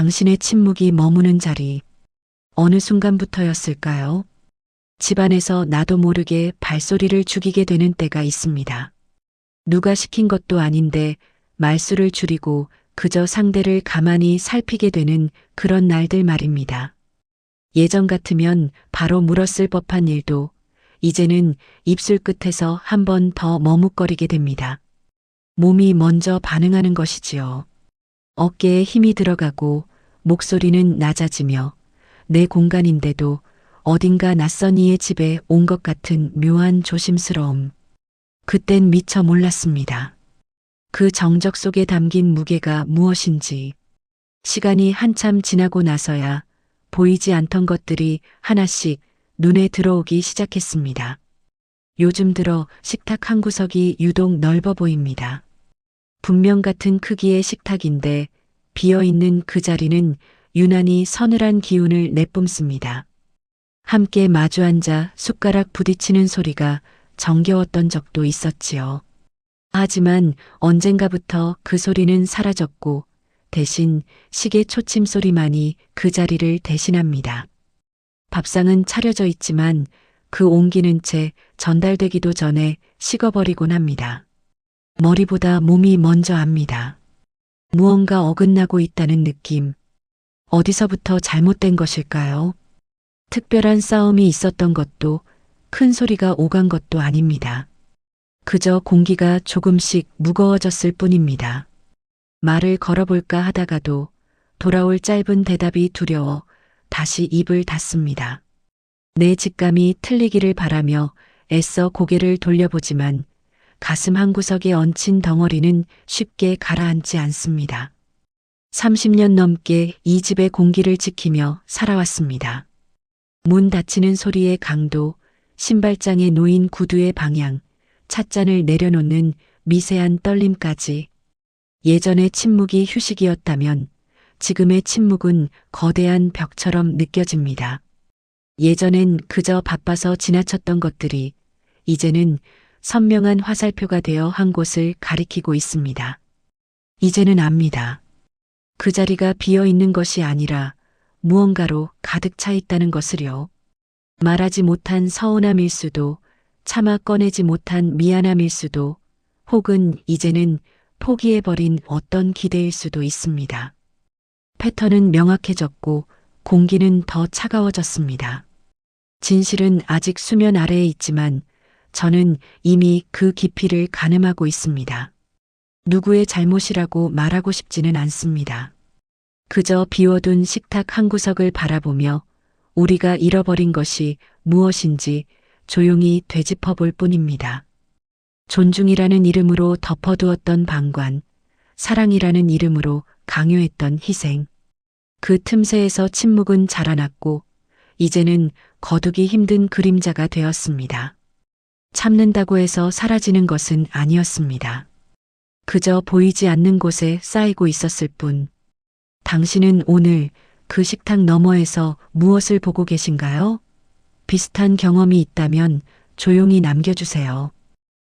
당신의 침묵이 머무는 자리. 어느 순간부터였을까요? 집안에서 나도 모르게 발소리를 죽이게 되는 때가 있습니다. 누가 시킨 것도 아닌데 말수를 줄이고 그저 상대를 가만히 살피게 되는 그런 날들 말입니다. 예전 같으면 바로 물었을 법한 일도 이제는 입술 끝에서 한 번 더 머뭇거리게 됩니다. 몸이 먼저 반응하는 것이지요. 어깨에 힘이 들어가고 목소리는 낮아지며 내 공간인데도 어딘가 낯선 이의 집에 온 것 같은 묘한 조심스러움. 그땐 미처 몰랐습니다. 그 정적 속에 담긴 무게가 무엇인지. 시간이 한참 지나고 나서야 보이지 않던 것들이 하나씩 눈에 들어오기 시작했습니다. 요즘 들어 식탁 한 구석이 유독 넓어 보입니다. 분명 같은 크기의 식탁인데 비어 있는 그 자리는 유난히 서늘한 기운을 내뿜습니다. 함께 마주 앉아 숟가락 부딪히는 소리가 정겨웠던 적도 있었지요. 하지만 언젠가부터 그 소리는 사라졌고 대신 시계 초침 소리만이 그 자리를 대신합니다. 밥상은 차려져 있지만 그 옮기는 채 전달되기도 전에 식어버리곤 합니다. 머리보다 몸이 먼저 압니다. 무언가 어긋나고 있다는 느낌. 어디서부터 잘못된 것일까요? 특별한 싸움이 있었던 것도 큰 소리가 오간 것도 아닙니다. 그저 공기가 조금씩 무거워졌을 뿐입니다. 말을 걸어볼까 하다가도 돌아올 짧은 대답이 두려워 다시 입을 닫습니다. 내 직감이 틀리기를 바라며 애써 고개를 돌려보지만 가슴 한구석에 얹힌 덩어리는 쉽게 가라앉지 않습니다. 30년 넘게 이 집의 공기를 지키며 살아왔습니다. 문 닫히는 소리의 강도, 신발장에 놓인 구두의 방향, 찻잔을 내려놓는 미세한 떨림까지 예전의 침묵이 휴식이었다면 지금의 침묵은 거대한 벽처럼 느껴집니다. 예전엔 그저 바빠서 지나쳤던 것들이 이제는 선명한 화살표가 되어 한 곳을 가리키고 있습니다. 이제는 압니다. 그 자리가 비어 있는 것이 아니라 무언가로 가득 차 있다는 것을요. 말하지 못한 서운함일 수도, 차마 꺼내지 못한 미안함일 수도, 혹은 이제는 포기해버린 어떤 기대일 수도 있습니다. 패턴은 명확해졌고 공기는 더 차가워졌습니다. 진실은 아직 수면 아래에 있지만 저는 이미 그 깊이를 가늠하고 있습니다. 누구의 잘못이라고 말하고 싶지는 않습니다. 그저 비워둔 식탁 한 구석을 바라보며 우리가 잃어버린 것이 무엇인지 조용히 되짚어 볼 뿐입니다. 존중이라는 이름으로 덮어두었던 방관, 사랑이라는 이름으로 강요했던 희생. 그 틈새에서 침묵은 자라났고, 이제는 거두기 힘든 그림자가 되었습니다. 참는다고 해서 사라지는 것은 아니었습니다. 그저 보이지 않는 곳에 쌓이고 있었을 뿐. 당신은 오늘 그 식탁 너머에서 무엇을 보고 계신가요? 비슷한 경험이 있다면 조용히 남겨주세요.